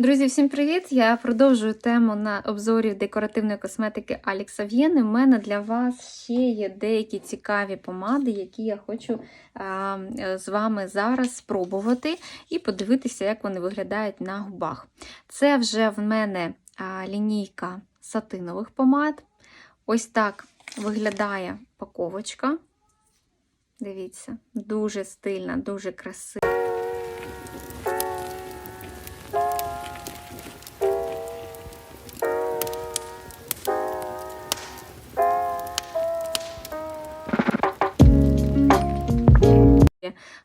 Друзі, всім привіт! Я продовжую тему на обзорів декоративної косметики Alex Ав'єни. У мене для вас ще є деякі цікаві помади, які я хочу а, з вами зараз спробувати і подивитися, як вони виглядають на губах. Це вже в мене а, лінійка сатинових помад. Ось так виглядає паковочка. Дивіться, дуже стильна, дуже красива.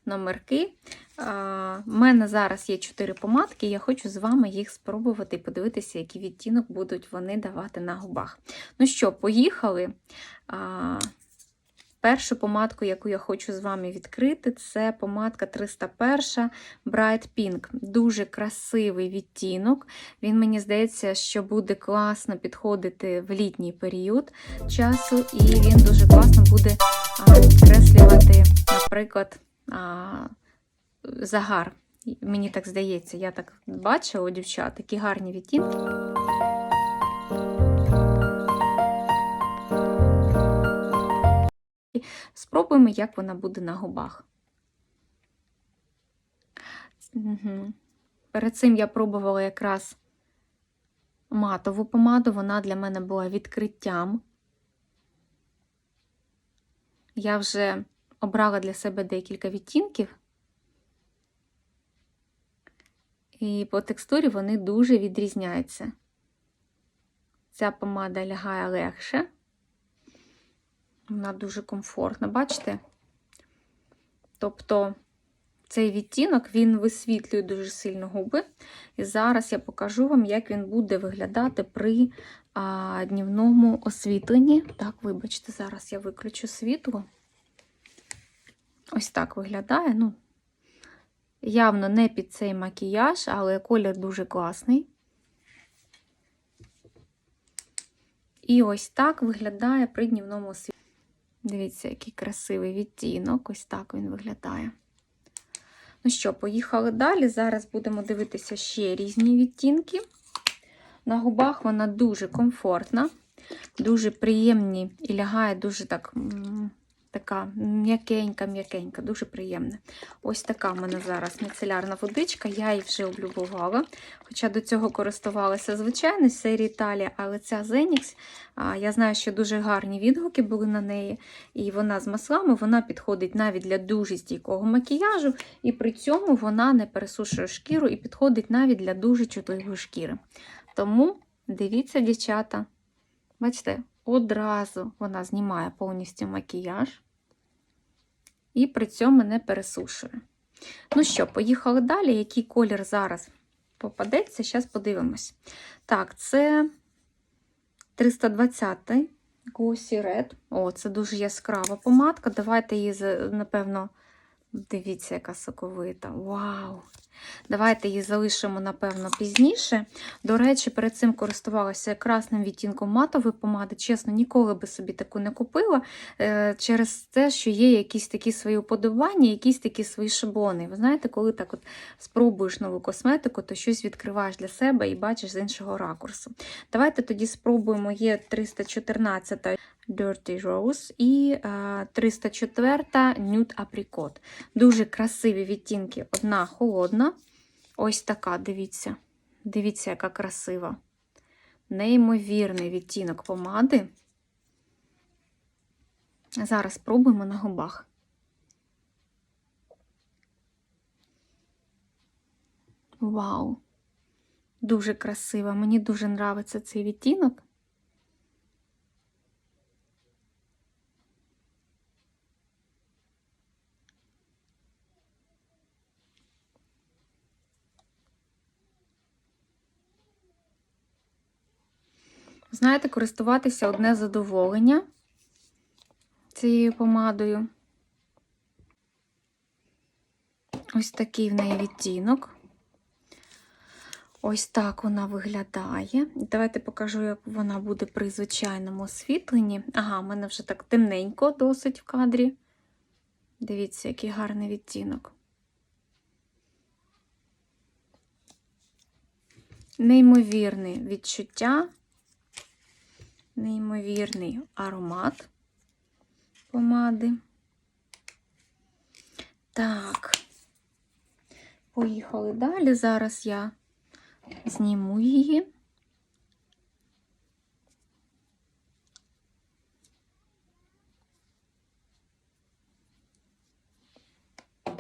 Номерки. У мене зараз є 4 помадки, я хочу з вами їх спробувати і подивитися, який відтінок будуть вони давати на губах. Ну що, поїхали. Першу помадку, яку я хочу з вами відкрити, це помадка 301 Bright Pink. Дуже красивий відтінок. Він, мені здається, що буде класно підходити в літній період часу, і він дуже класно буде підкреслювати, наприклад, загар. Мені так здається, я так бачила у дівчат такі гарні відтінки. Спробуємо, як вона буде на губах. Угу. Перед цим я пробувала якраз матову помаду, вона для мене була відкриттям. Я вже обрала для себе декілька відтінків, і по текстурі вони дуже відрізняються. Ця помада лягає легше, вона дуже комфортна, бачите? Тобто цей відтінок він висвітлює дуже сильно губи. І зараз я покажу вам, як він буде виглядати при а, днівному освітленні. Так, вибачте, зараз я виключу світло. Ось так виглядає. Ну, Явно не під цей макіяж, але колір дуже класний. І ось так виглядає при днівному світлі. Дивіться, який красивий відтінок. Ось так він виглядає. Ну що, поїхали далі. Зараз будемо дивитися ще різні відтінки. На губах вона дуже комфортна, дуже приємні і лягає дуже так така м'якенька-м'якенька, дуже приємна. Ось така в мене зараз міцелярна водичка, я її вже облюбувала. Хоча до цього користувалася звичайно з серії Італія, але ця Zenix, я знаю, що дуже гарні відгуки були на неї. І вона з маслами вона підходить навіть для дуже стійкого макіяжу, і при цьому вона не пересушує шкіру і підходить навіть для дуже чутливої шкіри. Тому дивіться, дівчата, бачите, одразу вона знімає повністю макіяж і при цьому не пересушує. Ну що, поїхали далі. Який колір зараз попадеться, зараз подивимось. Так, це 320-й Glossy Red. О, це дуже яскрава помадка. Давайте її, напевно, дивіться, яка соковита. Вау! Давайте її залишимо, напевно, пізніше. До речі, перед цим користувалася красним відтінком матової помади. Чесно, ніколи би собі таку не купила е, через те, що є якісь такі свої уподобання, якісь такі свої шаблони. Ви знаєте, коли так от спробуєш нову косметику, то щось відкриваєш для себе і бачиш з іншого ракурсу. Давайте тоді спробуємо є 314 Dirty Rose і 304 Nude Apricot. Дуже красиві відтінки. Одна холодна. Ось така, дивіться. Дивіться, яка красива. Неймовірний відтінок помади. Зараз спробуємо на губах. Вау! Дуже красива. Мені дуже подобається цей відтінок. Знаєте, користуватися одне задоволення цією помадою. Ось такий в неї відтінок. Ось так вона виглядає. Давайте покажу, як вона буде при звичайному освітленні. Ага, в мене вже так темненько досить в кадрі. Дивіться, який гарний відтінок. неймовірне відчуття, неймовірний аромат помади. Так, поїхали далі. Зараз я зніму її.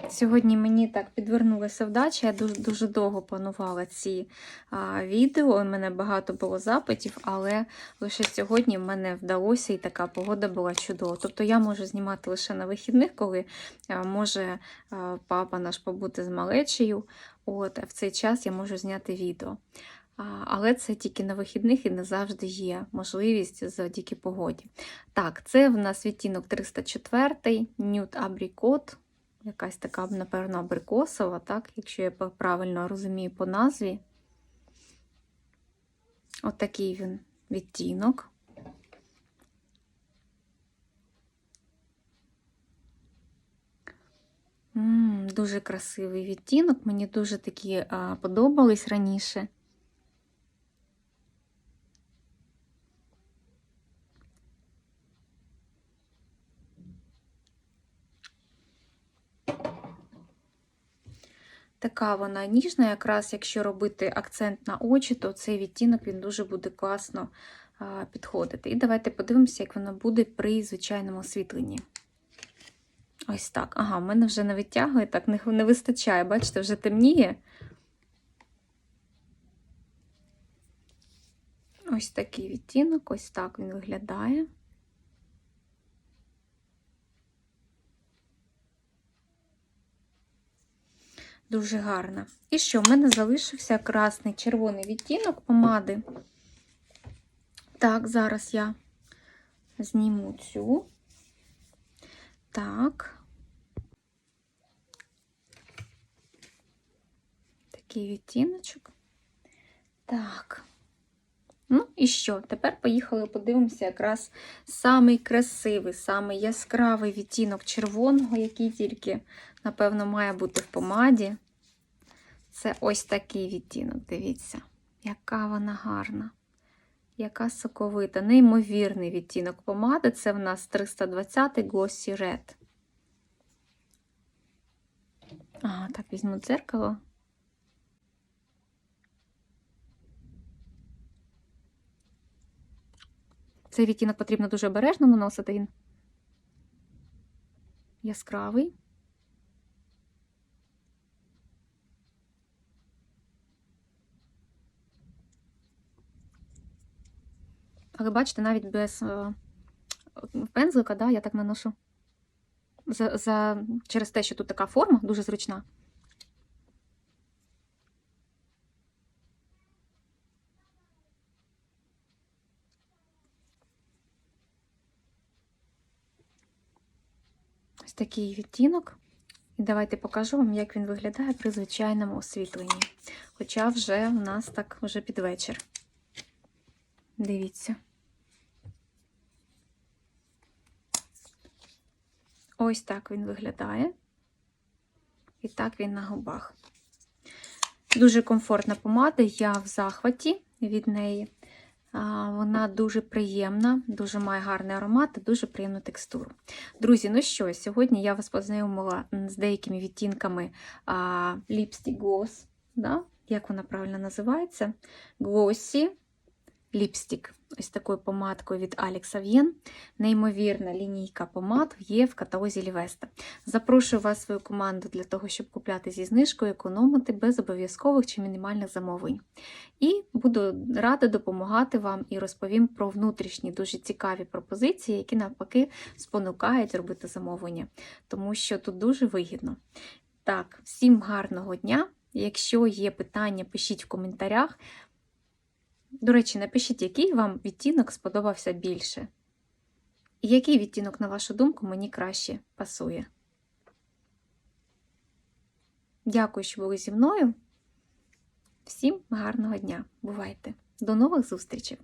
Сьогодні мені так підвернулася вдача, я дуже дуже довго планувала ці а, відео. У мене багато було запитів, але лише сьогодні в мене вдалося і така погода була чудова. Тобто я можу знімати лише на вихідних, коли а, може а, папа наш побути з малечею. От, а в цей час я можу зняти відео. А, але це тільки на вихідних і не завжди є можливість завдяки погоді. Так, це в нас відтінок 304 Nude Abricot якась така, напевно, абрикосова, так, якщо я правильно розумію по назві. Отакий От він відтінок. М -м, дуже красивий відтінок, мені дуже такі а, подобались раніше. Така вона ніжна, якраз якщо робити акцент на очі, то цей відтінок він дуже буде класно підходити. І давайте подивимося, як воно буде при звичайному освітленні. Ось так. Ага, в мене вже не витягує, так не, не вистачає, бачите, вже темніє. Ось такий відтінок, ось так він виглядає. Дуже гарна. І що? В мене залишився красний червоний відтінок помади. Так, зараз я зніму цю. Так. Такий відтіночок. Так. Ну, і що? Тепер поїхали подивимося якраз самий красивий, самий яскравий відтінок червоного, який тільки, напевно, має бути в помаді. Це ось такий відтінок, дивіться, яка вона гарна, яка соковита, неймовірний відтінок помади. Це в нас 320 Glossy Red. Ага, так, візьму дзеркало. Цей відтінок потрібно дуже обережно наносити він яскравий. Але бачите, навіть без е, пензлика, да, я так наношу. За, за, Через те, що тут така форма дуже зручна. Ось такий відтінок. І давайте покажу вам, як він виглядає при звичайному освітленні. Хоча вже у нас так вже під вечір. Дивіться. Ось так він виглядає. І так він на губах. Дуже комфортна помада, я в захваті від неї. Вона дуже приємна, дуже має гарний аромат і дуже приємну текстуру. Друзі, ну що, сьогодні я вас познайомила з деякими відтінками Lipstick Gloss, да? як вона правильно називається? Glossy ліпстик. Ось такою помадкою від Alex Avien. Неймовірна лінійка помад є в каталозі Лівеста. Запрошую вас свою команду для того, щоб купляти зі знижкою, економити без обов'язкових чи мінімальних замовлень. І буду рада допомагати вам і розповім про внутрішні дуже цікаві пропозиції, які навпаки спонукають робити замовлення, тому що тут дуже вигідно. Так, всім гарного дня! Якщо є питання, пишіть в коментарях. До речі, напишіть, який вам відтінок сподобався більше. І який відтінок, на вашу думку, мені краще пасує. Дякую, що були зі мною. Всім гарного дня! Бувайте! До нових зустрічей!